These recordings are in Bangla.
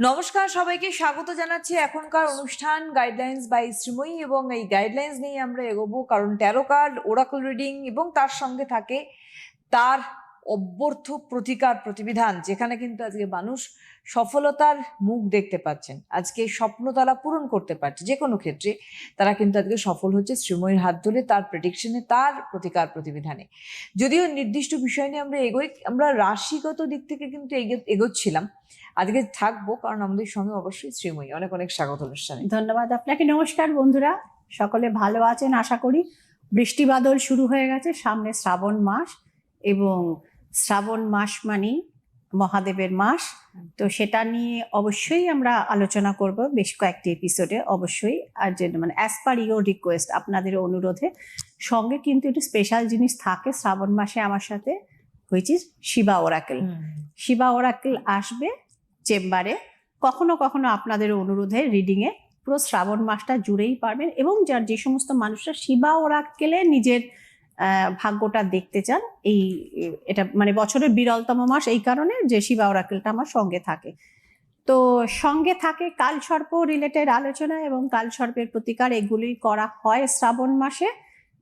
নমস্কার, সবাইকে স্বাগত জানাচ্ছি এখনকার অনুষ্ঠান গাইডলাইন্স বাই শ্রীময়ী এবং এই গাইডলাইন্স নিয়ে আমরা এগোবো। কারণ ট্যারো কার্ড ওরাকল রিডিং এবং তার সঙ্গে থাকে তার অব্যর্থ প্রতিকার প্রতিবিধান, যেখানে কিন্তু আজকে মানুষ সফলতার মুখ দেখতে পাচ্ছেন। আজকে স্বপ্ন তারা পূরণ করতে পারছে। যে কোনো ক্ষেত্রে তারা কিন্তু আজকে সফল হচ্ছে শ্রীময়ীর হাত ধরে, তার প্রেডিকশনে তার প্রতিকার প্রতিবিধানে। যদিও নির্দিষ্ট বিষয় নিয়ে আমরা এগোই, আমরা রাশিগত দিক থেকে কিন্তু এগো- এগোচ্ছিলাম। আজকে থাকব কারণ আমাদের সঙ্গে অবশ্যই শ্রীময়ী। অনেক অনেক স্বাগত অনুষ্ঠানে। ধন্যবাদ আপনাকে। নমস্কার বন্ধুরা। সকলে ভালো আছেন আশা করি। বৃষ্টি বাদল শুরু হয়ে গেছে সামনে শ্রাবণ মাস এবং শ্রাবণ মাস মানেই মহাদেবের মাস। তো সেটা নিয়ে অবশ্যই আমরা আলোচনা করব বেশ কয়েকটি এপিসোডে অবশ্যই। আর যে মানে অ্যাজ পার ইউর রিকোয়েস্ট আপনাদের অনুরোধে। সঙ্গে কিন্তু একটু স্পেশাল জিনিস থাকে শ্রাবণ মাসে আমার সাথে হয়েছে শিবা ওরাকেল শিবা ওরাকেল আসবে চেম্বারে কখনো কখনো আপনাদের অনুরোধে রিডিংয়ে পুরো শ্রাবণ মাসটা জুড়েই পারবেন এবং যার যে সমস্ত মানুষরা শিবা ওরাকেলে নিজের ভাগ্যটা দেখতে চান এই এটা মানে বছরের বিরলতম মাস এই কারণে যে শিবা ওরাকেলটা আমার সঙ্গে থাকে। তো সঙ্গে থাকে কাল সর্প রিলেটেড আলোচনা এবং কাল সর্পের প্রতিকার এগুলি করা হয় শ্রাবণ মাসে।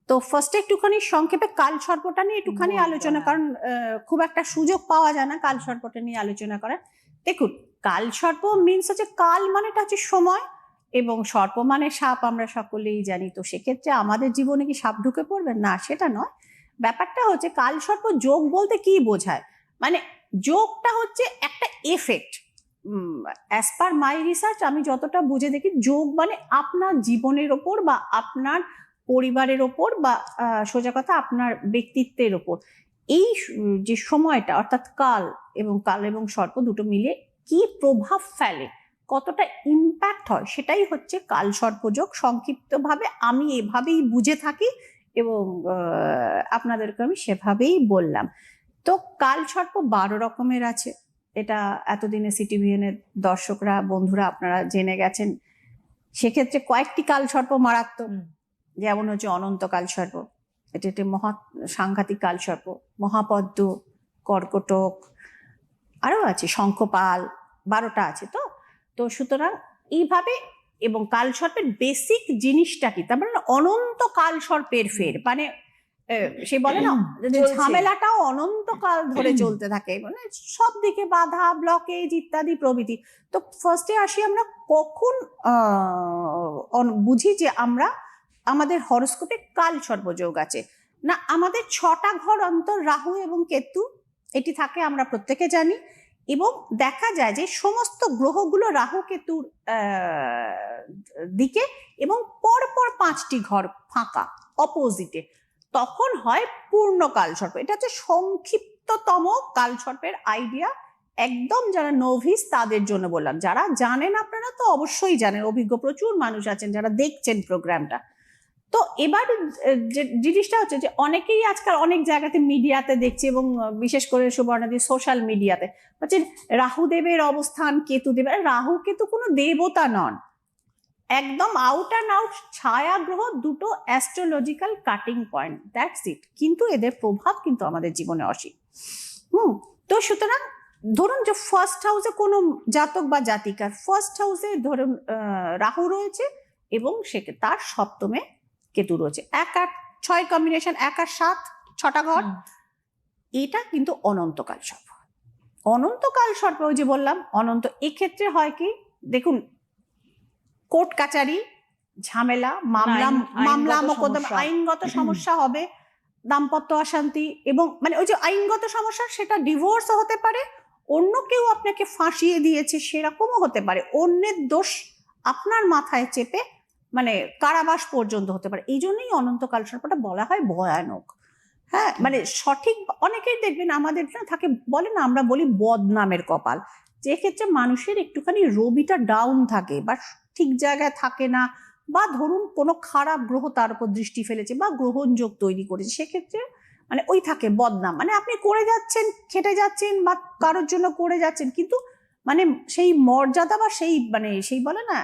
তো ফার্স্টে একটুখানি সংক্ষেপে কাল সর্পটা নিয়ে একটুখানি আলোচনা হ্যাঁ। কারণ আহ, খুব একটা সুযোগ পাওয়া যায় না কাল সর্পটা নিয়ে আলোচনা করার। দেখুন, কাল সর্প মিনস হচ্ছে কাল মানেটা হচ্ছে সময় এবং সর্প মানে সাপ আমরা সকলেই জানি। তো সেক্ষেত্রে আমাদের জীবনে কি সাপ ঢুকে পড়বে? না, সেটা নয়। ব্যাপারটা হচ্ছে কাল সর্প যোগ বলতে কি বোঝায়? মানে যোগটা হচ্ছে একটা effect as per my research আমি যতটা বুঝে দেখি যোগ মানে আপনার জীবনের ওপর বা আপনার পরিবারের ওপর বা সোজা কথা আপনার ব্যক্তিত্বের ওপর। এই যে সময়টা অর্থাৎ কাল এবং কাল এবং সর্প দুটো মিলিয়ে কি প্রভাব ফেলে কতটা ইম্প্যাক্ট হয় সেটাই হচ্ছে কাল সর্পযোগ সংক্ষিপ্তভাবে আমি এভাবেই বুঝে থাকি এবং আপনাদেরকে আমি সেভাবেই বললাম। তো কাল সর্প বারো রকমের আছে। এটা এতদিনে সিটিভিএনের দর্শকরা বন্ধুরা আপনারা জেনে গেছেন। সেক্ষেত্রে কয়েকটি কাল সর্প মারাত্মক। যেমন হচ্ছে অনন্তকাল সর্প। এটি একটি মহা সাংঘাতিক কালসর্প মহাপদ্ম কর্কটক আরও আছে শঙ্খপাল বারোটা আছে তো? তো সুতরাং এইভাবে এবং কালসর্পের বেসিক জিনিসটা কি তার মানে অনন্ত কালসর্পের ফের মানে সে বলে না যে ঝামেলাটাও অনন্তকাল ধরে চলতে থাকে মানে সব দিকে বাধা ব্লকেজ ইত্যাদি প্রভৃতি। তো ফার্স্টে আসি আমরা কখন বুঝি যে আমরা আমাদের হরস্কোপে কাল সর্বযোগ আছে। না, আমাদের ছটা ঘর অন্তর রাহু এবং কেতু, এটি থাকে আমরা প্রত্যেকে জানি, এবং দেখা যায় যে সমস্ত গ্রহগুলো রাহু কেতুর দিকে এবং পরপর পাঁচটি ঘর ফাঁকা অপোজিটে তখন হয় পূর্ণ কালসর্প এটা হচ্ছে সংক্ষিপ্ততম কালসর্পের আইডিয়া একদম যারা নোভিস তাদের জন্য বললাম। যারা জানেন আপনারা তো অবশ্যই জানেন, অভিজ্ঞ প্রচুর মানুষ আছেন যারা দেখছেন প্রোগ্রামটা তো এবার যে জিনিসটা হচ্ছে যে অনেকেই আজকাল অনেক জায়গাতে মিডিয়াতে দেখছে এবং বিশেষ করে সুবর্ণাদি সোশ্যাল মিডিয়াতে। হচ্ছে রাহুদেবের অবস্থান কেতুদেবের রাহু কেতু কোনো দেবতা নন। একদম আউট অ্যান্ড আউট ছায়া গ্রহ দুটো astrological cutting point that's it কিন্তু এদের প্রভাব কিন্তু আমাদের জীবনে অসীম। হুম, তো সুতরাং ধরুন যে ফার্স্ট হাউসে কোনো জাতক বা জাতিকার ফার্স্ট হাউসে ধরুন রাহু রয়েছে এবং সে তার সপ্তমে কেতু রয়েছে। এক আট ছয় কম্বিনেশন এক আর সাত ছটা ঘর এটা কিন্তু অনন্তকাল সর্প। অনন্তকাল সর্প ওই যে বললাম অনন্ত এক্ষেত্রে হয় কি দেখুন কোর্ট কাচারি ঝামেলা মামলা মামলা মোকদ্দমা। আইনগত সমস্যা হবে দাম্পত্য অশান্তি এবং মানে ওই যে আইনগত সমস্যা সেটা ডিভোর্সও হতে পারে অন্য কেউ আপনাকে ফাঁসিয়ে দিয়েছে সেরকমও হতে পারে। অন্যের দোষ আপনার মাথায় চেপে মানে কারাবাস পর্যন্ত হতে পারে। এই জন্যই অনন্তকাল সর্পটা বলা হয় ভয়ানক। হ্যাঁ মানে সঠিক অনেকেই দেখবেন আমাদের না থাকে, বলে না আমরা বলি বদনামের কপাল। যে ক্ষেত্রে মানুষের একটুখানি রবিটা ডাউন থাকে বা ঠিক জায়গায় থাকে না বা ধরুন কোনো খারাপ গ্রহ তার উপর দৃষ্টি ফেলেছে বা গ্রহণযোগ তৈরি করেছে, সেক্ষেত্রে মানে ওই থাকে বদনাম মানে আপনি করে যাচ্ছেন, খেটে যাচ্ছেন বা কারোর জন্য করে যাচ্ছেন, কিন্তু মানে সেই মর্যাদা বা সেই মানে সেই বলে না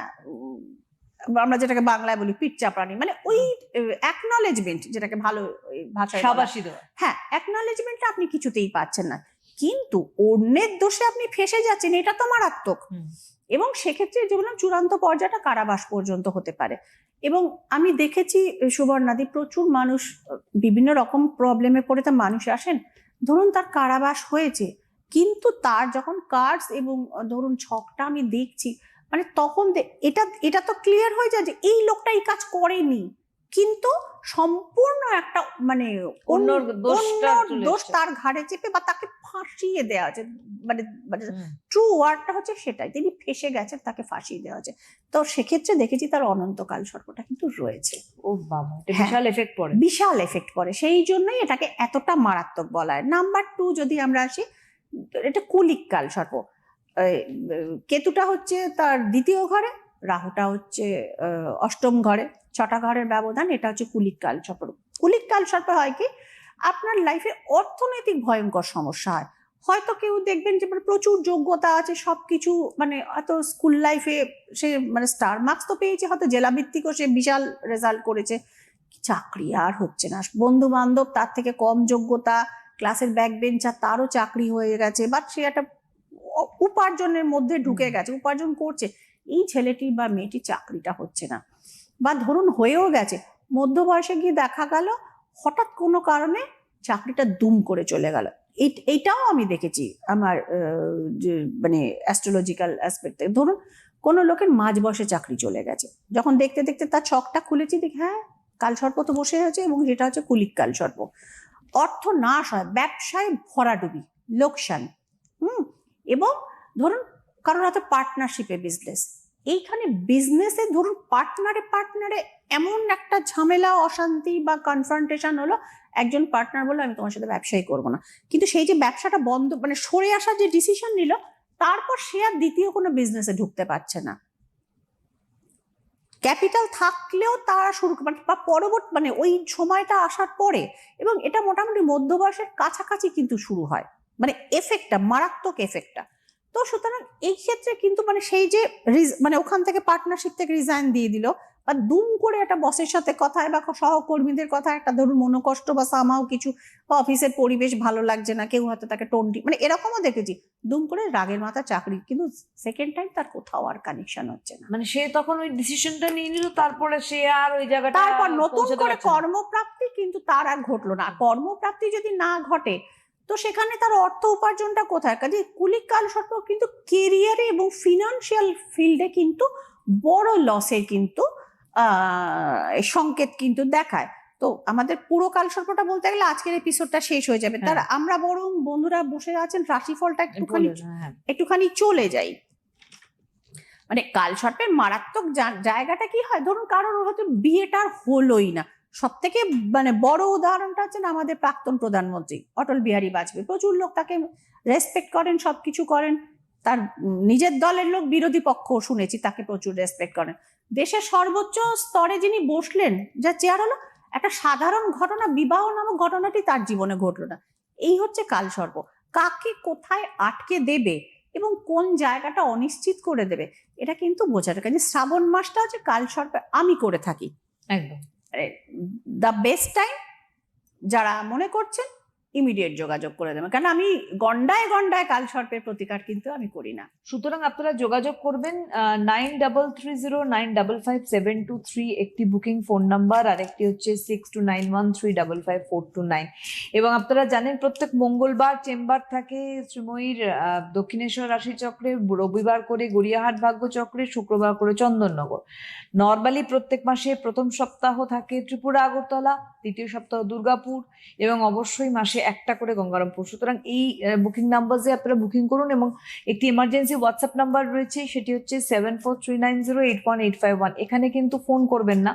আমরা যেটাকে বাংলায় বলি পিঠ চাপড়ানি মানে ওই অ্যাকনলেজমেন্ট যেটাকে ভালো ভাষায় সাবাসী হ্যাঁ অ্যাকনলেজমেন্টটা আপনি কিছুতেই পাচ্ছেন না। কিন্তু অন্যের দোষে আপনি ফেসে যাচ্ছেন এটা তো মারাত্মক। এবং সেক্ষেত্রে যে বললাম চূড়ান্ত পর্যায়টা কারাবাস পর্যন্ত হতে পারে। এবং আমি দেখেছি সুবর্ণাদি প্রচুর মানুষ বিভিন্ন রকম প্রবলেমে পড়ে তো মানুষ আসেন। ধরুন তার কারাবাস হয়েছে কিন্তু তার যখন কার্ডস এবং ধরুন ছকটা আমি দেখছি মানে তখন এটা এটা তো ক্লিয়ার হয়ে যায় যে এই লোকটা এই কাজ করেনি। কিন্তু সম্পূর্ণ একটা মানে অন্য দোষ তার ঘাড়ে চেপে বা তাকে ফাঁসিয়ে দেওয়া আছে মানে মানে ট্রু ওয়ার্ডটা হচ্ছে সেটাই। তিনি ফেসে গেছেন তাকে ফাঁসিয়ে দেওয়া আছে তো সেক্ষেত্রে দেখেছি তার অনন্তকাল সর্পটা কিন্তু রয়েছে। ও বাবা হ্যাঁ। বিশাল এফেক্ট পড়ে। বিশাল এফেক্ট করে সেই জন্যই এটাকে এতটা মারাত্মক বলা হয়। নাম্বার টু যদি আমরা আসি এটা কুলিক কাল সর্প। কেতুটা হচ্ছে তার দ্বিতীয় ঘরে, রাহুটা হচ্ছে অষ্টম ঘরে। ছটা ঘরের ব্যবধান, এটা হচ্ছে কুলিক কাল সর্প কুলিক কাল সর্প হয় কি, আপনার লাইফে অর্থনৈতিক ভয়ঙ্কর সমস্যা হয়। হয়তো কেউ দেখবেন যে মানে প্রচুর যোগ্যতা আছে সব কিছু মানে হয়তো স্কুল লাইফে সে মানে স্টার মার্কস তো পেয়েছে, হয়তো জেলা ভিত্তিকও সে বিশাল রেজাল্ট করেছে। চাকরি আর হচ্ছে না। বন্ধু বান্ধব তার থেকে কম যোগ্যতা ক্লাসের ব্যাক বেঞ্চার তারও চাকরি হয়ে গেছে বাট সে একটা উপার্জনের মধ্যে ঢুকে গেছে উপার্জন করছে। এই ছেলেটি বা মেয়েটি চাকরিটা হচ্ছে না। বা ধরুন হয়েও গেছে মধ্য বয়সে গিয়ে দেখা গেল হঠাৎ কোনো কারণে চাকরিটা দুম করে চলে গেল। এই- এইটাও আমি দেখেছি আমার যে মানে অ্যাস্ট্রোলজিক্যাল অ্যাসপেক্ট থেকে ধরুন কোনো লোকের মাঝ বসে চাকরি চলে গেছে। যখন দেখতে দেখতে তার ছকটা খুলেছি দেখি হ্যাঁ কাল সর্প তো বসে আছে এবং যেটা হচ্ছে কুলিক কাল সর্প। অর্থ নাশ হয় ব্যবসায় ভরাডুবি লোকসান। এবং ধরুন কারোর হাতে পার্টনারশিপে বিজনেস এইখানে বিজনেসে ধরুন পার্টনারে পার্টনারে এমন একটা ঝামেলা, অশান্তি বা কনফ্রন্টেশন হলো, একজন পার্টনার বলল, আমি তোমার সাথে ব্যবসাই করব না। কিন্তু সেই যে ব্যবসাটা বন্ধ মানে সরে আসার যে ডিসিশন নিল, তারপর সে আর দ্বিতীয় কোনো বিজনেসে ঢুকতে পারছে না। ক্যাপিটাল থাকলেও তারা শুরু মানে বা পরবর্তী মানে ওই সময়টা আসার পরে, এবং এটা মোটামুটি মধ্য বয়সের কাছাকাছি কিন্তু শুরু হয়। মানে এফেক্টটা মারাত্মক এফেক্টটা তো সুতরাং এই ক্ষেত্রে কিন্তু মানে সেই যে মানে ওখান থেকে পার্টনারশিপ থেকে রিজাইন দিয়ে দিল বা দুম করে একটা বসের সাথে কথায় বা সহকর্মীদের কথা একটা ধরুন মনোকষ্ট বা সামাও কিছু বা অফিসের পরিবেশ ভালো লাগছে না কেউ হয়তো তাকে টোনটি মানে এরকমও দেখেছি। দুম করে রাগের মাথা চাকরি কিন্তু সেকেন্ড টাইম তার কোথাও আর কানেকশন হচ্ছে না। মানে সে তখন ওই ডিসিশনটা নিয়ে নিল তারপরে সে আর ওই জায়গাটা তারপর নতুন করে কর্মপ্রাপ্তি কিন্তু তার আর ঘটলো না। কর্মপ্রাপ্তি যদি না ঘটে তো সেখানে তার অর্থ উপার্জনটা কোথায়? কাজে কুলিক কাল সর্প কিন্তু কেরিয়ারে এবং ফিনান্সিয়াল ফিল্ডে কিন্তু বড় লসের কিন্তু সংকেত কিন্তু দেখায়। তো আমাদের পুরো কাল সর্পটা বলতে গেলে আজকের এপিসোডটা শেষ হয়ে যাবে। তার আমরা বরং বন্ধুরা বসে আছেন রাশিফলটা একটুখানি হ্যাঁ। একটুখানি চলে যাই। মানে কাল সর্পের মারাত্মক জায়গাটা কি হয়? ধরুন কারোর হয়তো বিয়েটা আর হলোই না। সব থেকে মানে বড় উদাহরণটা হচ্ছেন আমাদের প্রাক্তন প্রধানমন্ত্রী, অটল বিহারী বাজপেয়ী। প্রচুর লোক তাকে রেসপেক্ট করেন, সবকিছু করেন। তার নিজের দলের লোক, বিরোধী পক্ষ শুনেছি, তাকে প্রচুর রেসপেক্ট করেন। দেশের সর্বোচ্চ স্তরে যিনি বসলেন যা চেয়ার হলো একটা সাধারণ ঘটনা, বিবাহ নামক ঘটনাটি তার জীবনে ঘটলো না। এই হচ্ছে কালসর্প কাকে কোথায় আটকে দেবে এবং কোন জায়গাটা অনিশ্চিত করে দেবে, এটা কিন্তু বোঝার। কাজে শ্রাবণ মাসটা হচ্ছে কালসর্পে আমি করে থাকি। একদম। দ্য বেস্ট টাইম যারা মনে করছেন ইমিডিয়েট যোগাযোগ করে দেবেন। কারণ আমি গন্ডায় গন্ডায় কাল সর্পের প্রতিকার কিন্তু আমি করি না। সুতরাং আপনারা যোগাযোগ করবেন nine double three zero nine double five seven two three একটি বুকিং ফোন নাম্বার আর একটি হচ্ছে six two nine one three double five four two nine এবং আপনারা জানেন, প্রত্যেক মঙ্গলবার চেম্বার থাকে শ্রীময়ীর দক্ষিণেশ্বর রাশি চক্রে, রবিবার করে গড়িয়াহাট ভাগ্য চক্রে, শুক্রবার করে চন্দননগর। নর্মালি প্রত্যেক মাসে প্রথম সপ্তাহ থাকে ত্রিপুরা আগরতলা। দ্বিতীয় সপ্তাহ দুর্গাপুর এবং অবশ্যই মাসে একটা করে গঙ্গারামপুর। সুতরাং এই বুকিং নাম্বারে আপনারা বুকিং করুন এবং একটি এমার্জেন্সি হোয়াটসঅ্যাপ নাম্বার রয়েছে, সেটি হচ্ছে seven four three nine zero eight one eight five one এখানে কিন্তু ফোন করবেন না।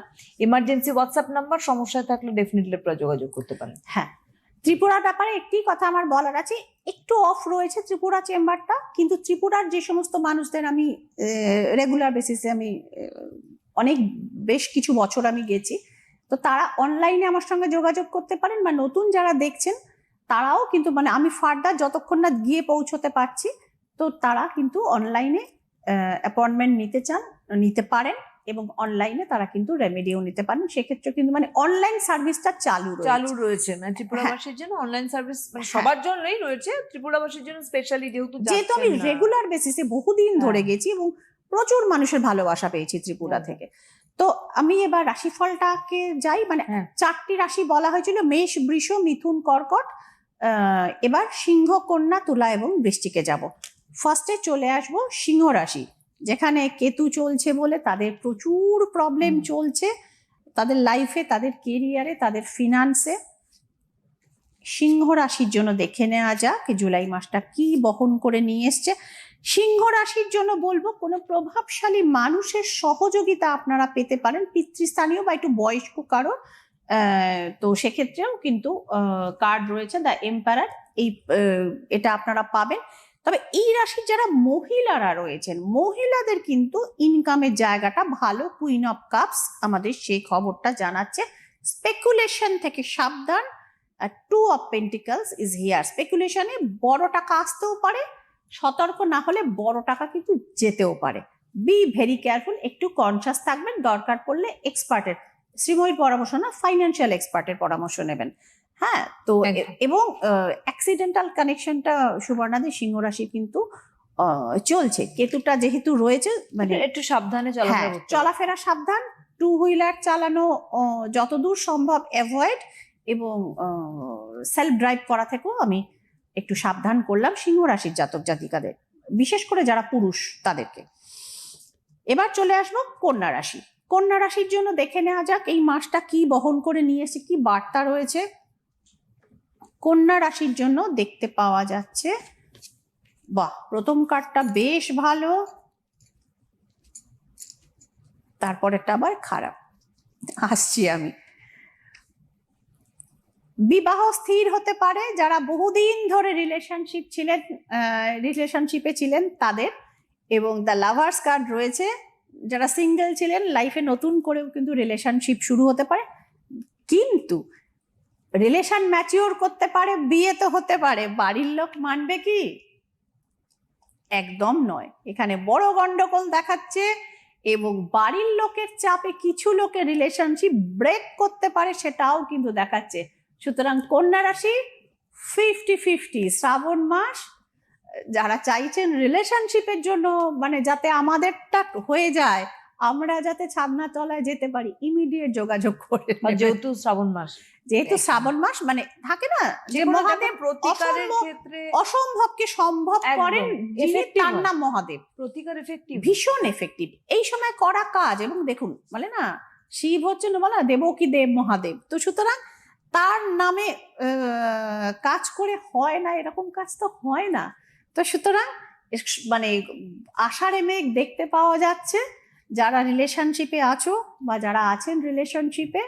এমার্জেন্সি হোয়াটসঅ্যাপ নাম্বার সমস্যা থাকলে ডেফিনেটলি আপনারা যোগাযোগ করতে পারেন। হ্যাঁ। ত্রিপুরার ব্যাপারে একটি কথা আমার বলার আছে, একটু অফ রয়েছে ত্রিপুরা চেম্বারটা কিন্তু ত্রিপুরার যে সমস্ত মানুষদের আমি রেগুলার বেসিসে আমি অনেক, বেশ কিছু বছর আমি গেছি। তো তারা অনলাইনে আমার সঙ্গে যোগাযোগ করতে পারেন বা নতুন যারা দেখছেন তারাও কিন্তু মানে আমি ফার্দার যতক্ষণ না গিয়ে পৌঁছতে পারছি তো তারা কিন্তু অনলাইনে অ্যাপয়েন্টমেন্ট নিতে চান নিতে পারেন এবং অনলাইনে তারা কিন্তু রেমেডিও নিতে পারেন। সেক্ষেত্রে কিন্তু মানে অনলাইন সার্ভিসটা চালু চালু রয়েছে। মানে ত্রিপুরাবাসীর জন্য অনলাইন সার্ভিস মানে হ্যাঁ। সবার জন্যই রয়েছে ত্রিপুরাবাসীর জন্য স্পেশালি যেহেতু যেহেতু আমি রেগুলার বেসিসে বহুদিন ধরে হ্যাঁ। গেছি এবং প্রচুর মানুষের ভালোবাসা পেয়েছি ত্রিপুরা থেকে। তো আমি এবার রাশিফলটাকে যাই মানে হ্যাঁ। চারটি রাশি বলা হয়েছিল মেষ বৃষ মিথুন কর্কট এবার সিংহ কন্যা তুলা এবং বৃষ্টিকে যাব। ফার্স্টে চলে আসব সিংহ রাশি যেখানে কেতু চলছে বলে তাদের প্রচুর প্রবলেম চলছে। তাদের লাইফে তাদের কেরিয়ারে তাদের ফিনান্সে সিংহ রাশির জন্য দেখে নেওয়া যাক জুলাই মাসটা কি বহন করে নিয়ে এসছে। সিংহ রাশির জন্য বলব, কোনো প্রভাবশালী মানুষের সহযোগিতা আপনারা পেতে পারেন। পিতৃস্থানীয় বা একটু বয়স্ক কারও তো সেক্ষেত্রেও কিন্তু কার্ড রয়েছে দ্য এম্পায়ার এই এটা আপনারা পাবেন। তবে এই রাশির যারা মহিলারা রয়েছেন, মহিলাদের কিন্তু ইনকামের জায়গাটা ভালো। কুইন অফ কাপস আমাদের সেই খবরটা জানাচ্ছে। স্পেকুলেশন থেকে সাবধান। Two of pentacles is here স্পেকুলেশনে বড় টাকা আসতেও পারে সতর্ক না হলে বড় টাকা কিন্তু যেতেও পারে। বি ভেরি কেয়ারফুল একটু কনসাস থাকবেন দরকার পড়লে এক্সপার্টের শ্রীময়ীর পরামর্শ না ফাইন্যান্সিয়াল এক্সপার্টের পরামর্শ নেবেন। হ্যাঁ তো এবং অ্যাক্সিডেন্টাল কানেকশনটা সুবর্ণাদি সিংহ রাশি কিন্তু চলছে। কেতুটা যেহেতু রয়েছে মানে একটু সাবধানে হ্যাঁ চলাফেরা চলাফেরা সাবধান টু হুইলার চালানো যতদূর সম্ভব অ্যাভয়েড এবং সেলফ ড্রাইভ করা থেকেও আমি একটু সাবধান করলাম সিংহ রাশির জাতক জাতিকাদের, বিশেষ করে যারা পুরুষ তাদেরকে। এবার চলে আসব কন্যা রাশি। কন্যা রাশির জন্য দেখে নেওয়া যাক এই মাসটা কি বহন করে নিয়ে এসে কি বার্তা রয়েছে। কন্যা রাশির জন্য দেখতে পাওয়া যাচ্ছে, বাহ, প্রথম কার্ডটা বেশ ভালো। তারপরেরটা আবার খারাপ। আসছি আমি। বিবাহ স্থির হতে পারে, যারা বহুদিন ধরে রিলেশনশিপ ছিলেন রিলেশনশিপে ছিলেন তাদের এবং দ্য লাভার্স কার্ড রয়েছে। যারা সিঙ্গেল ছিলেন লাইফে নতুন করেও কিন্তু রিলেশনশিপ শুরু হতে পারে। কিন্তু রিলেশন ম্যাচিওর করতে পারে, বিয়ে তো হতে পারে। বাড়ির লোক মানবে কি? একদম নয়। এখানে বড় গন্ডগোল দেখাচ্ছে এবং বাড়ির লোকের চাপে কিছু লোকের রিলেশনশিপ ব্রেক করতে পারে সেটাও কিন্তু দেখাচ্ছে। সুতরাং কন্যা রাশি ফিফটি ফিফটি শ্রাবণ মাস যারা চাইছেন রিলেশনশিপের জন্য মানে যাতে আমাদেরটা হয়ে যায় আমরা যাতে ছাদনা তলায় যেতে পারি ইমিডিয়েট যোগাযোগ করে যেহেতু শ্রাবণ মাস। যেহেতু শ্রাবণ মাস মানে থাকে না যে মহাদেব প্রতিকারের ক্ষেত্রে অসম্ভবকে সম্ভব। করেন যিনি তার নাম মহাদেব। প্রতিকার এফেক্টিভ ভীষণ এফেক্টিভ এই সময় করা কাজ এবং দেখুন বলে না শিব হচ্ছেন বলে দেবকী দেব মহাদেব। তো সুতরাং তার নামে কাজ করে হয় না এরকম কাজ তো হয় না। তো সুতরাং মানে আষাঢ়ে মেঘ দেখতে পাওয়া যাচ্ছে যারা রিলেশনশিপে আছো বা যারা আছেন রিলেশনশিপে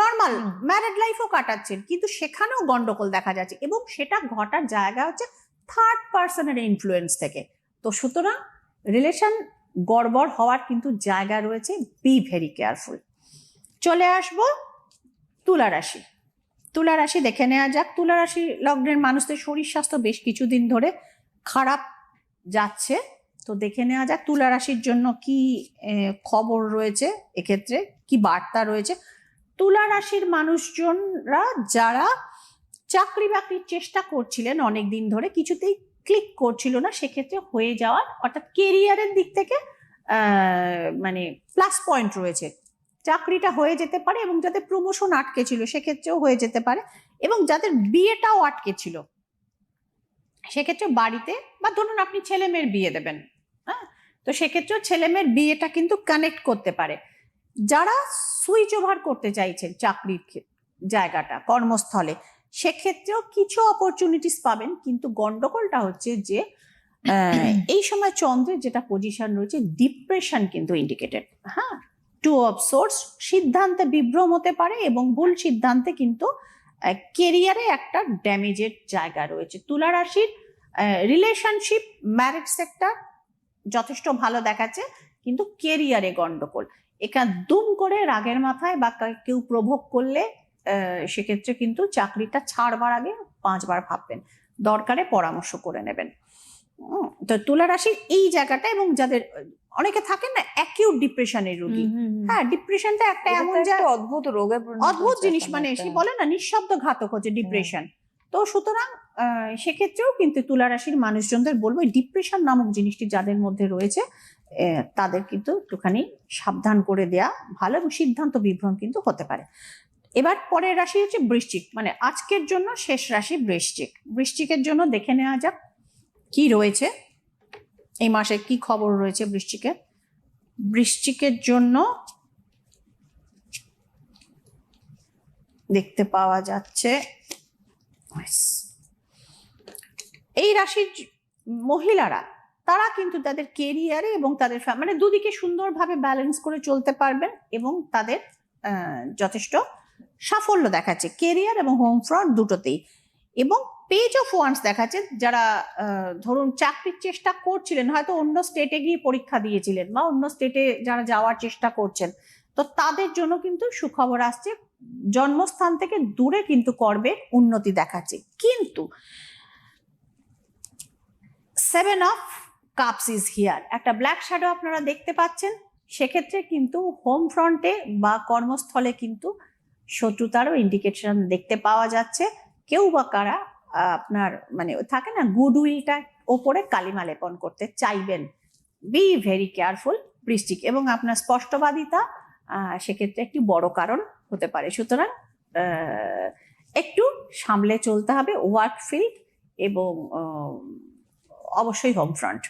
নর্মাল। ম্যারেড লাইফও কাটাচ্ছেন কিন্তু সেখানেও গন্ডগোল দেখা যাচ্ছে এবং সেটা ঘটার জায়গা হচ্ছে থার্ড পার্সনের ইনফ্লুয়েন্স থেকে। তো সুতরাং রিলেশন গড়বড় হওয়ার কিন্তু জায়গা রয়েছে বি ভেরি কেয়ারফুল চলে আসব তুলা রাশি। তুলা রাশি দেখে নেওয়া যাক। তুলা রাশি লগ্নের মানুষদের শরীর স্বাস্থ্য বেশ কিছুদিন ধরে খারাপ যাচ্ছে। তো দেখে নেওয়া যাক তুলা রাশির জন্য কি খবর রয়েছে এক্ষেত্রে, কি বার্তা রয়েছে। তুলা রাশির মানুষজনরা যারা চাকরি বাকরির চেষ্টা করছিলেন অনেক দিন ধরে, কিছুতেই ক্লিক করছিল না, সেক্ষেত্রে হয়ে যাওয়ার অর্থাৎ কেরিয়ারের দিক থেকে মানে প্লাস পয়েন্ট রয়েছে। চাকরিটা হয়ে যেতে পারে এবং যাদের প্রমোশন আটকে ছিল সেক্ষেত্রেও হয়ে যেতে পারে এবং যাদের বিয়েটাও আটকে ছিল সেক্ষেত্রে বাড়িতে বা ধরুন আপনি ছেলে মেয়ের বিয়ে দেবেন হ্যাঁ? তো সেক্ষেত্রেও ছেলে মেয়ের বিয়েটা কিন্তু কানেক্ট করতে পারে। যারা সুইচ ওভার করতে চাইছেন চাকরির জায়গাটা কর্মস্থলে সেক্ষেত্রেও কিছু অপরচুনিটিস পাবেন কিন্তু গন্ডগোলটা হচ্ছে যে এই সময় চন্দ্রের যেটা পজিশন রয়েছে ডিপ্রেশন কিন্তু ইন্ডিকেটেড হ্যাঁ? টু অফ সোর্স সিদ্ধান্তে বিভ্রম হতে পারে এবং ভুল সিদ্ধান্তে কিন্তু কেরিয়ারে একটা ড্যামেজের জায়গা রয়েছে। তুলা রাশির রিলেশনশিপ ম্যারেজ সেক্টর যথেষ্ট ভালো দেখাচ্ছে, কিন্তু কেরিয়ারে গন্ডগোল। এখান দুম করে রাগের মাথায় বা কেউ প্রভোগ করলে সেক্ষেত্রে কিন্তু চাকরিটা ছাড়বার আগে পাঁচবার ভাববেন। দরকারে পরামর্শ করে নেবেন। তো তুলা রাশির এই জায়গাটা এবং যাদের অনেকে থাকেন না অ্যাকিউট ডিপ্রেশনের রোগী। হ্যাঁ ডিপ্রেশনটা একটা এমন যা অদ্ভুত রোগে অদ্ভুত জিনিস মানে। সে বলে না নিঃশব্দ ঘাতক হচ্ছে ডিপ্রেশন তো সুতরাং সেক্ষেত্রেও কিন্তু তুলা রাশির মানুষজনদের বলব ডিপ্রেশন নামক জিনিসটি যাদের মধ্যে রয়েছে তাদের কিন্তু একটুখানি সাবধান করে দেয়া ভালো এবং সিদ্ধান্ত বিভ্রম কিন্তু হতে পারে। এবার পরের রাশি হচ্ছে বৃশ্চিক মানে আজকের জন্য শেষ রাশি বৃশ্চিক। বৃশ্চিকের জন্য দেখে নেওয়া যাক কি রয়েছে। এই মাসে কি খবর রয়েছে বৃশ্চিকের বৃশ্চিকের জন্য দেখতে পাওয়া যাচ্ছে। এই রাশির মহিলারা, তারা কিন্তু তাদের কেরিয়ারে এবং তাদের মানে দুদিকে সুন্দরভাবে ব্যালেন্স করে চলতে পারবেন এবং তাদের যথেষ্ট সাফল্য দেখাচ্ছে। কেরিয়ার এবং হোম ফ্রন্ট দুটোতেই। এবং পেজ অফ ওয়ান্স দেখাচ্ছে যারা ধরুন চাকরির চেষ্টা করছিলেন, হয়তো অন্য স্টেটে গিয়ে পরীক্ষা দিয়েছিলেন বা অন্য স্টেটে যারা যাওয়ার চেষ্টা করছেন, তো তাদের জন্য কিন্তু সুখবর আসছে, জন্মস্থান থেকে দূরে কিন্তু কর্মের উন্নতি দেখাচ্ছে। কিন্তু seven of cups is here একটা ব্ল্যাক শ্যাডো আপনারা দেখতে পাচ্ছেন, সেক্ষেত্রে কিন্তু হোম ফ্রন্টে বা কর্মস্থলে কিন্তু শত্রুতারও ইন্ডিকেশন দেখতে পাওয়া যাচ্ছে, কেউ বা কারা আপনার মানে থাকে না গুডউইলটা ওপরে কালিমা লেপন করতে চাইবেন। বি ভেরি কেয়ারফুল বৃষ্টিক। এবং আপনার স্পষ্টবাদিতা সেক্ষেত্রে একটি বড় কারণ হতে পারে। সুতরাং একটু সামলে চলতে হবে ওয়ার্ক ফিল্ড এবং অবশ্যই হোম ফ্রন্ট।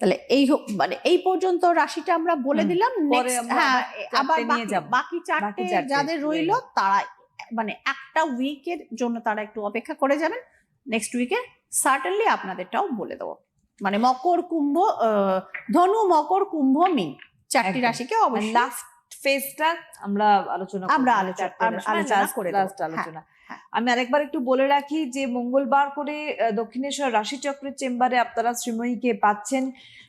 তাহলে এই মানে এই পর্যন্ত রাশিটা আমরা বলে দিলাম। আমরা হ্যাঁ আবার বাকি-। চারটে যাদের রইল। তারা মানে একটা উইকের জন্য তারা একটু অপেক্ষা করে যাবেন। নেক্সট উইকে সার্টেনলি আপনাদেরটাও বলে দেবো। মানে মকর কুম্ভ আহ, ধনু মকর কুম্ভ মিন চারটি রাশিকে অবশ্যই লাস্ট ফেজটা আমরা আলোচনা আমরা আলোচনা- রাশি, আলোচনা করে লাস্ট আলোচনা হ্যাঁ। আমি আরেকবার একটু বলে রাখি যে মঙ্গলবার করে দক্ষিণেশ্বর রাশিচক্রের চেম্বারে আপনারা শ্রীময়ীকে পাচ্ছেন।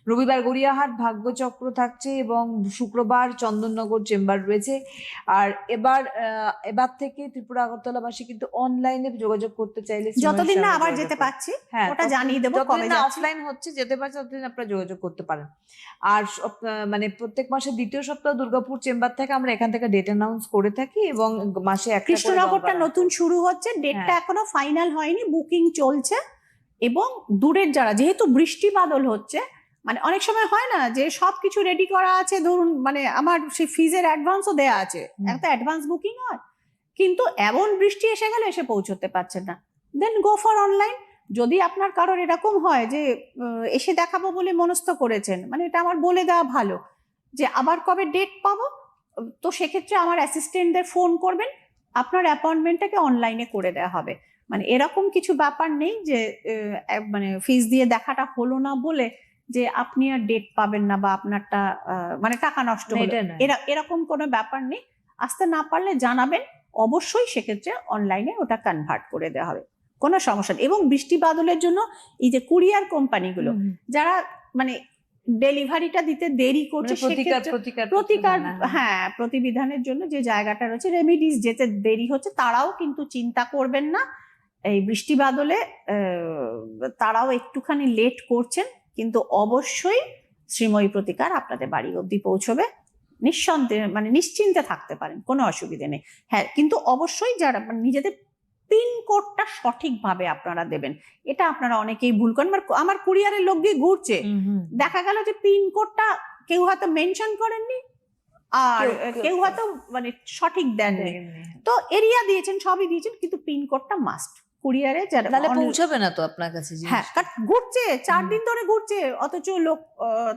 রবিবার গড়িয়াহাট ভাগ্যচক্র থাকছে এবং শুক্রবার চন্দননগর চেম্বার রয়েছে। আর এবার এবার থেকে ত্রিপুরা আগরতলাবাসী কিন্তু অনলাইনে যোগাযোগ করতে চাইলে যতদিন না আবার যেতে পারছি হ্যাঁ ওটা জানিয়ে দেবো কবে না অফলাইন হচ্ছে যেতে পারছে ততদিন আপনারা যোগাযোগ করতে পারেন। আর মানে প্রত্যেক মাসে দ্বিতীয় সপ্তাহ দুর্গাপুর চেম্বার থেকে আমরা এখান থেকে ডেট অ্যানাউন্স করে থাকি এবং মাসে একটা কৃষ্ণনগরটা নতুন করি। শুরু হচ্ছে ডেটটা হ্যাঁ। এখনও ফাইনাল হয়নি বুকিং চলছে এবং দূরের যারা যেহেতু বৃষ্টি বাদল হচ্ছে মানে অনেক সময় হয় না যে সবকিছু রেডি করা আছে ধরুন মানে আমার সেই ফিজের অ্যাডভান্সও দেয়া আছে। একটা অ্যাডভান্স বুকিং হয় কিন্তু এমন বৃষ্টি এসে গেলে এসে পৌঁছতে পারছেন না দেন গো ফর অনলাইন যদি আপনার কারোর এরকম হয় যে এসে দেখাবো বলে মনস্থ করেছেন মানে এটা আমার বলে দেওয়া ভালো যে আবার কবে ডেট পাবো তো সেক্ষেত্রে আমার অ্যাসিস্ট্যান্টদের ফোন করবেন আপনার অ্যাপয়েন্টমেন্টটাকে অনলাইনে করে দেওয়া হবে। মানে এরকম কিছু ব্যাপার নেই যে মানে ফিস দিয়ে দেখাটা হলো না বলে যে আপনি আর ডেট পাবেন না বা আপনারটা মানে টাকা নষ্ট হলো। এরা এরকম কোনো ব্যাপার নেই। আসতে না পারলে জানাবেন অবশ্যই সেক্ষেত্রে অনলাইনে ওটা কনভার্ট করে দেওয়া হবে। কোনো সমস্যা নেই। এবং বৃষ্টি বাদলের জন্য এই যে কুরিয়ার কোম্পানিগুলো। যারা মানে ডেলিভারিটা দিতে দেরি করছে মানে প্রতিকার প্রতিকার, হ্যাঁ। প্রতিবিধানের জন্য যে জায়গাটা রয়েছে রেমিডিস যেতে দেরি হচ্ছে তারাও কিন্তু চিন্তা করবেন না। এই বৃষ্টি বাদলে তারাও একটুখানি লেট করছেন কিন্তু অবশ্যই শ্রীময়ী প্রতিকার আপনাদের বাড়ি অবধি পৌঁছবে। নিঃসন্দেহে মানে নিশ্চিন্তে থাকতে পারেন কোনো অসুবিধে নেই। হ্যাঁ কিন্তু অবশ্যই যারা মানে নিজেদের পিন কোডটা সঠিকভাবে আপনারা দেবেন। এটা আপনারা অনেকেই ভুল করেন। আমার- কুরিয়ারের লোক দিয়ে ঘুরছে। দেখা গেল যে পিন কোডটা কেউ হয়তো মেনশন করেননি আর কেউ- হয়তো মানে সঠিক দেননি। তো এরিয়া দিয়েছেন সবই দিয়েছেন কিন্তু পিনকোডটা মাস্ট। কুরিয়ারে যারা তাহলে পৌঁছাবে না তো আপনার কাছে হ্যাঁ ঘুরছে চার দিন ধরে ঘুরছে অথচ লোক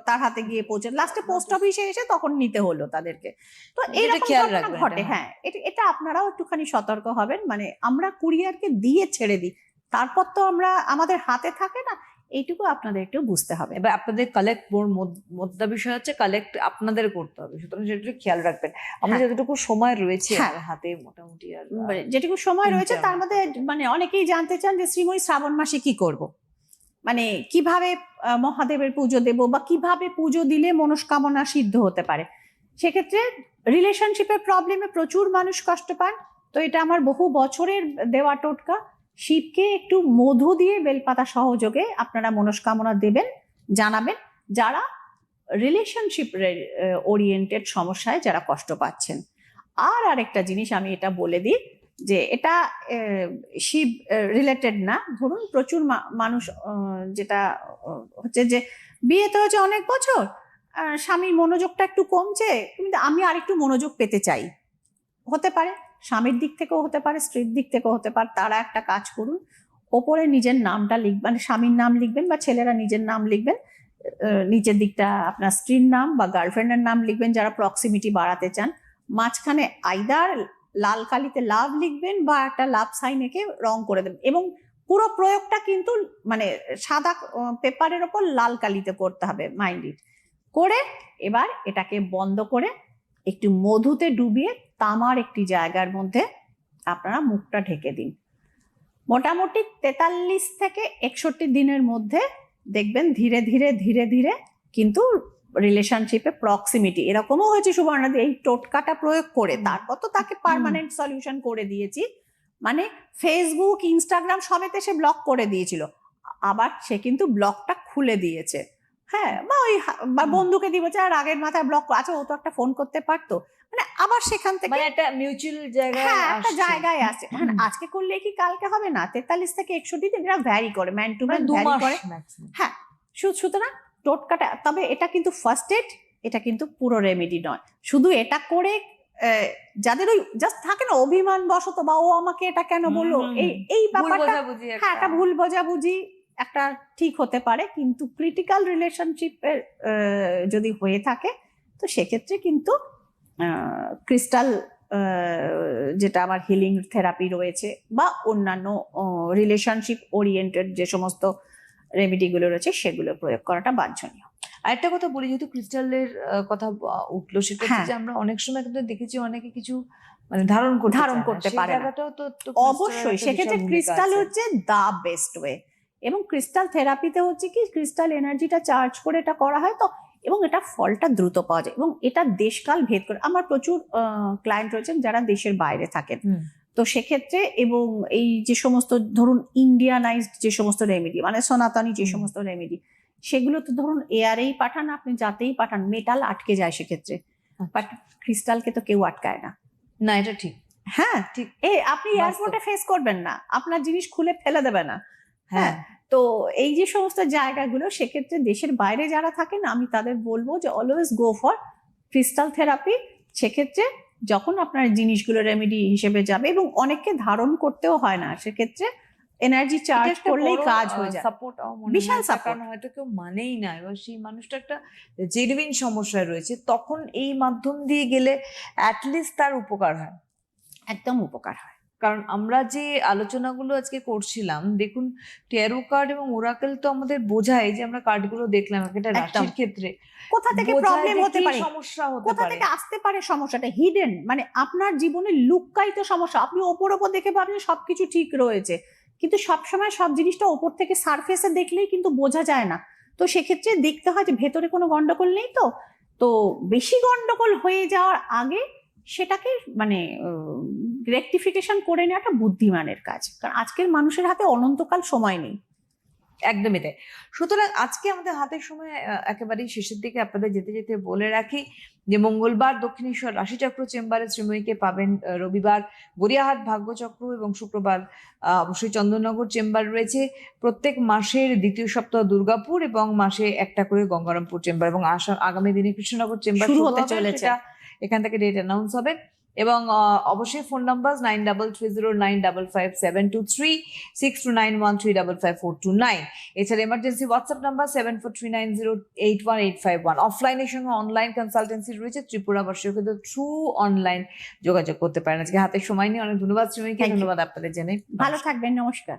তার হাতে গিয়ে পৌঁছে লাস্টে পোস্ট অফিসে এসে তখন নিতে হলো তাদেরকে। তো এটা এইরকম ঘটে হ্যাঁ এটা এটা আপনারাও একটুখানি সতর্ক হবেন। মানে আমরা কুরিয়ারকে দিয়ে ছেড়ে দিই। তারপর তো আমরা আমাদের হাতে থাকে না এইটুকু আপনাদের একটু বুঝতে হবে। এবার আপনাদের কালেক্ট মোদ্দা বিষয় হচ্ছে কালেক্ট আপনাদের করতে হবে। সুতরাং সেটা একটু খেয়াল রাখবেন। আমরা হ্যাঁ। যতটুকু সময় রয়েছে হ্যাঁ। হাতে মোটামুটি আর মানে যেটুকু সময় রয়েছে তার মধ্যে মানে অনেকেই জানতে চান যে শ্রীময়ী শ্রাবণ মাসে কি করব? মানে কীভাবে মহাদেবের পুজো দেব বা কীভাবে পুজো দিলে মনস্কামনা সিদ্ধ হতে পারে? সেক্ষেত্রে রিলেশনশিপের প্রবলেমে প্রচুর মানুষ কষ্ট পান। তো এটা আমার বহু বছরের দেওয়া টোটকা। শিবকে একটু মধু দিয়ে বেলপাতা সহযোগে আপনারা মনস্কামনা দেবেন, জানাবেন, যারা রিলেশনশিপ ওরিয়েন্টেড সমস্যায় যারা কষ্ট পাচ্ছেন। আর আরেকটা জিনিস আমি এটা বলে দিই যে এটা শিব রিলেটেড না। ধরুন প্রচুর মানুষ যেটা হচ্ছে যে বিয়ে তো হচ্ছে অনেক বছর স্বামীর মনোযোগটা একটু কমছে, কিন্তু আমি আরেকটু মনোযোগ পেতে চাই। হতে পারে? স্বামীর দিক থেকেও হতে পারে, স্ত্রীর দিক থেকেও হতে পারে, তারা একটা কাজ করুন। ওপরে নিজের নামটা লিখবেন মানে স্বামীর নাম লিখবেন বা ছেলেরা নিজের নাম লিখবেন নিচের দিকটা আপনার স্ত্রীর নাম বা গার্লফ্রেন্ডের নাম লিখবেন যারা প্রক্সিমিটি বাড়াতে চান। মাঝখানে আইদার লাল কালিতে লাভ লিখবেন বা একটা লাভ সাইন এঁকে রং করে দেবেন। এবং পুরো প্রয়োগটা কিন্তু মানে সাদা পেপারের ওপর লাল কালিতে করতে হবে মাইন্ড করে এবার এটাকে বন্ধ করে একটু মধুতে ডুবিয়ে তামার একটি জায়গার মধ্যে আপনারা মুখটা ঢেকে দিন। মোটামুটি তেতাল্লিশ থেকে একষট্টি দিনের মধ্যে দেখবেন ধীরে ধীরে ধীরে ধীরে কিন্তু রিলেশনশিপে প্রক্সিমিটি এরকমও হয়েছে সুবর্ণাদি এই টোটকাটা প্রয়োগ করে তারপর তো তাকে পার্মানেন্ট সলিউশন করে দিয়েছি। মানে ফেসবুক ইনস্টাগ্রাম সবেতে সে ব্লক করে দিয়েছিল। আবার সে কিন্তু ব্লকটা খুলে দিয়েছে। হ্যাঁ? বা ওই বা বন্ধুকে দিব যে আর আগের মাথায় ব্লক আচ্ছা ও তো একটা ফোন করতে পারতো। মানে আবার সেখান থেকে মানে একটা মিউচুয়াল জায়গায় হ্যাঁ একটা জায়গায় আছে হ্যাঁ হুম। আজকে করলে কি কালকে হবে না? তেতাল্লিশ থেকে একষট্টি দিন এটা ভ্যারি করে ম্যান টু মানে ম্যান ভ্যারি করে। সু- সুতরাং টোটকাটা তবে এটা কিন্তু ফার্স্ট এড এটা কিন্তু পুরো রেমেডি নয়। শুধু এটা করে যাদের ওই জাস্ট থাকে না অভিমান বশত বা ও আমাকে এটা কেন বলল এই এই ব্যাপারটা হ্যাঁ একটা ভুল বোঝাবুঝি একটা ঠিক হতে পারে কিন্তু ক্রিটিক্যাল রিলেশনশিপের যদি হয়ে থাকে তো সেক্ষেত্রে কিন্তু ক্রিস্টাল যেটা আমার হিলিং থেরাপি রয়েছে বা অন্যান্য রিলেশনশিপ ওরিয়েন্টেড যে সমস্ত রেমেডিগুলো রয়েছে সেগুলো প্রয়োগ করাটা বাঞ্ছনীয়। আরেকটা কথা বলি যেহেতু ক্রিস্টালের কথা উঠল সেটা হ্যাঁ। যে আমরা অনেক সময় কিন্তু দেখেছি অনেকে কিছু মানে ধারণ করতে ধারণ করতে পারে অবশ্যই সেক্ষেত্রে ক্রিস্টাল হচ্ছে দা বেস্ট ওয়ে এবং ক্রিস্টাল থেরাপিতে হচ্ছে কি ক্রিস্টাল এনার্জিটা চার্জ করে এটা করা হয় তো এবং এটা ফলটা দ্রুত পাওয়া যায় এবং এটা দেশকাল ভেদ করে আমার প্রচুর ক্লায়েন্ট রয়েছেন যারা দেশের বাইরে থাকেন। তো সেক্ষেত্রে এবং এই যে সমস্ত ধরুন ইন্ডিয়ানাইজড যে সমস্ত রেমেডি মানে সনাতনী যে সমস্ত রেমেডি সেগুলো তো ধরুন এয়ারেই পাঠান আপনি যাতেই পাঠান মেটাল আটকে যায় সেক্ষেত্রে। বাট ক্রিস্টালকে তো কেউ আটকায় না। না এটা ঠিক। হ্যাঁ ঠিক। এই আপনি। এয়ারপোর্টে ফেস করবেন না আপনার জিনিস খুলে ফেলে দেবে না। হ্যাঁ তো এই যে সমস্ত জায়গাগুলো সেক্ষেত্রে দেশের বাইরে যারা থাকেন আমি তাদের বলব যে always go for crystal therapy সেক্ষেত্রে যখন আপনার জিনিসগুলো রেমেডি হিসেবে যাবে এবং অনেককে ধারণ করতেও হয় না সেক্ষেত্রে এনার্জি চার্জ করলেই কাজ হয়ে যায়। সাপোর্ট বিশাল। কারণ হয়তো কেউ মানেই না এবার সেই মানুষটা একটা জেনুইন সমস্যায় রয়েছে তখন এই মাধ্যম দিয়ে গেলে অ্যাটলিস্ট তার উপকার হয়। একদম উপকার হয়। কারণ আমরা যে আলোচনাগুলো আজকে করছিলাম দেখুন ট্যারো কার্ড এবং ওরাকেল তো আমাদের বোঝায় যে আমরা কার্ডগুলো দেখলাম একটা রাশির ক্ষেত্রে। কোথা থেকে প্রবলেম হতে পারে? সমস্যা হতে পারে। কোথা থেকে আসতে পারে সমস্যাটা? হিডেন মানে আপনার জীবনে লুক্কায়িত সমস্যা। আপনি ওপর ওপর দেখে ভাবছেন সবকিছু ঠিক রয়েছে। কিন্তু সবসময় সব জিনিসটা ওপর থেকে সারফেসে দেখলেই কিন্তু বোঝা যায় না। তো সেক্ষেত্রে দেখতে হয় যে ভেতরে কোনো গন্ডগোল নেই তো? তো বেশি গন্ডগোল হয়ে যাওয়ার আগে সেটাকে মানে রেকটিফিকেশন করে নেওয়াটা বুদ্ধিমানের কাজ। কারণ আজকের মানুষের হাতে অনন্তকাল সময় নেই। একদমই তাই। সুতরাং আজকে আমাদের হাতের সময় একেবারেই শেষের দিকে আপনাদের যেতে যেতে বলে রাখি যে মঙ্গলবার দক্ষিণেশ্বর রাশিচক্র চেম্বারে শ্রীময়ীকে পাবেন রবিবার গড়িয়াহাট ভাগ্যচক্র এবং শুক্রবার অবশ্যই চন্দননগর চেম্বার রয়েছে। প্রত্যেক মাসের দ্বিতীয় সপ্তাহ দুর্গাপুর এবং মাসে একটা করে গঙ্গারামপুর চেম্বার এবং আসা আগামী দিনে কৃষ্ণনগর চেম্বার শুরু হতে চলেছে। এখান থেকে ডেট অ্যানাউন্স হবে। এবং অবশ্যই phone number nine double three zero nine double five seven two three six two nine one three double five four two nine এছাড়া emergency WhatsApp number seven four three nine zero eight one eight five one অফলাইনের সঙ্গে অনলাইন কনসালটেন্সি রয়েছে ত্রিপুরা বর্ষীয় কিন্তু থ্রু অনলাইন যোগাযোগ করতে পারেন। আজকে হাতে সময় নিয়ে অনেক ধন্যবাদ শ্রমিককে you. ধন্যবাদ আপনাদের জেনে ভালো থাকবেন নমস্কার।